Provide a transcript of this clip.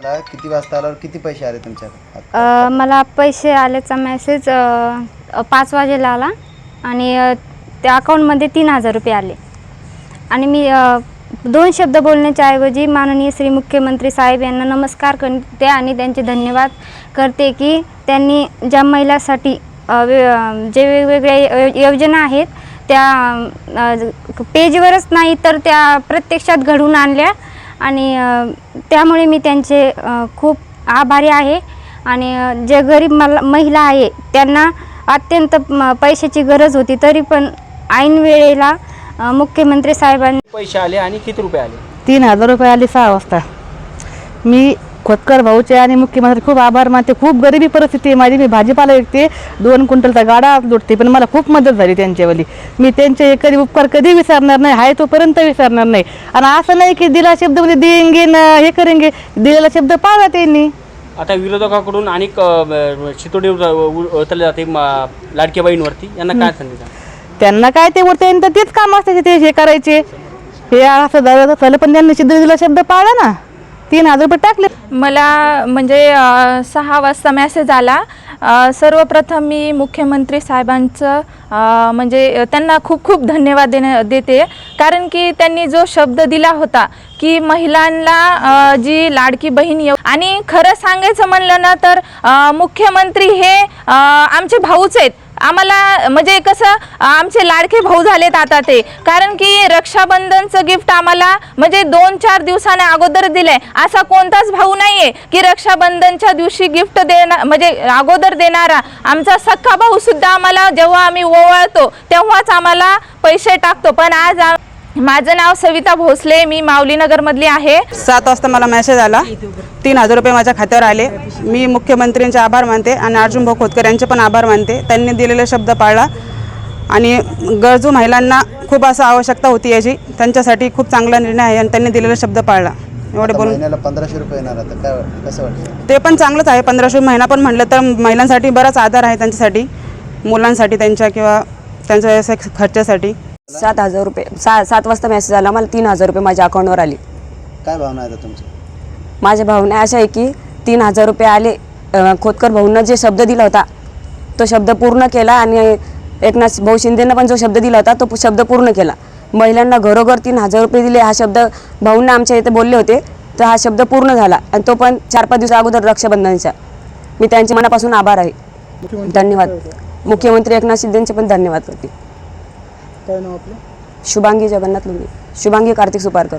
आला किती वाजता आला किती पैसे आले तुमच्या अ, मला पैसे आल्याचा मेसेज पाच वाजेला आला आणि अ, त्या अकाऊंटमध्ये तीन हजार रुपये आले. आणि मी अ, दोन शब्द बोलण्याच्या ऐवजी माननीय श्री मुख्यमंत्री साहेब यांना नमस्कार करते आणि त्यांचे धन्यवाद करते की त्यांनी ज्या महिलासाठी अ, वे- अ, जे वेगवेगळ्या यो- योजना आहेत त्या अ, पेजवरच नाही तर त्या प्रत्यक्षात घडवून आणल्या. आणि त्यामुळे मी त्यांचे खूप आभारी आहे. आणि जे गरीब मला महिला आहे त्यांना अत्यंत पैशाची गरज होती तरी पण ऐन वेळेला मुख्यमंत्री साहेबांनी पैसे आले आणि किती रुपये आले? तीन हजार रुपये आले सहा वाजता. मी खोतकर भाऊचे आणि मुख्यमंत्री खूप आभार मानते. खूप गरिबी परिस्थिती आहे माझी. मी भाजीपाला विकते दोन क्विंटलचा गाडा लुटते पण मला खूप मदत झाली त्यांच्यावाली मी त्यांचे कधी उपकार कधी विसरणार नाही आहे तोपर्यंत विसरणार नाही. आणि असं नाही की दिला शब्द म्हणजे देंगे न हे करेंगे. दिलेला शब्द पाळला त्यांनी. आता विरोधकाकडून अनेक अ, शितोडे उत- उ- उचलले जाते लाडक्या बहीणवरती. यांना काय आहे? त्यांना काय ते वरते तर तेच काम असते ते हे करायचे. हे असं झालं झालं पण त्यांनी सिद्ध दिला शब्द पाळला ना. तीन हजार रुपये टाकले. मला म्हणजे अ, सहा वाजता मॅसेज आला. अ, सर्वप्रथम मी मुख्यमंत्री साहेबांचं अ, म्हणजे त्यांना खूप खूप धन्यवाद देण्या देते. कारण की त्यांनी जो शब्द दिला होता की महिलांना अ, जी लाडकी बहीण येऊ. आणि खरं सांगायचं म्हणलं ना तर अ, मुख्यमंत्री हे अ, आमचे भाऊच आहेत. आम्हाला म्हणजे कसं आमचे लाडके भाऊ झालेत आता ते. कारण की रक्षाबंधनचं गिफ्ट आम्हाला म्हणजे दोन चार दिवसाने अगोदर दिलंय. असा कोणताच भाऊ नाहीये की रक्षाबंधनच्या दिवशी गिफ्ट देणार म्हणजे अगोदर देणारा. आमचा सख्खा भाऊ सुद्धा आम्हाला जेव्हा आम्ही ओवाळतो तेव्हाच आम्हाला पैसे टाकतो. पण आज माझं नाव सविता भोसले मी माऊलीनगरमधली आहे. सात वाजता मला मेसेज आला. तीन हजार रुपये माझ्या खात्यावर आले. मी मुख्यमंत्र्यांचे आभार मानते आणि अर्जुन भाऊ खोतकर यांचे पण आभार मानते. त्यांनी दिलेला शब्द पाळला आणि गरजू महिलांना खूप असं आवश्यकता होती याची. त्यांच्यासाठी खूप चांगला निर्णय आहे आणि त्यांनी दिलेला शब्द पाळला एवढे बोलून पंधराशे रुपये येणार आता. काय वाट- कसं वाटतं? ते पण चांगलंच आहे. पंधराशे महिना पण म्हटलं तर महिलांसाठी बराच आधार आहे त्यांच्यासाठी. मुलांसाठी त्यांच्या किंवा त्यांच्या व्यवसाय खर्चासाठी. सात हजार रुपये. सा सात वाजता मेसेज आला. मला तीन हजार रुपये माझ्या अकाउंटवर आले. काय भावना आहे आता तुमची माझ्या भावना अशा आहे की तीन हजार रुपये आले. अं, खोतकर भाऊंना जे शब्द दिला होता तो शब्द पूर्ण केला आणि एकनाथ भाऊ शिंदेनं पण जो शब्द दिला होता तो शब्द पूर्ण केला. महिलांना घरोघर तीन हजार रुपये दिले हा शब्द भाऊंना आमच्या इथे बोलले होते तर हा शब्द पूर्ण झाला आणि तो पण चार पाच दिवसा अगोदर रक्षाबंधनचा मी त्यांचे मनापासून आभार आहे. धन्यवाद. मुख्यमंत्री एकनाथ शिंदेचे पण धन्यवाद करते शुभांगी जगन्नाथ लोणी शुभांगी कार्तिक सुपारकर.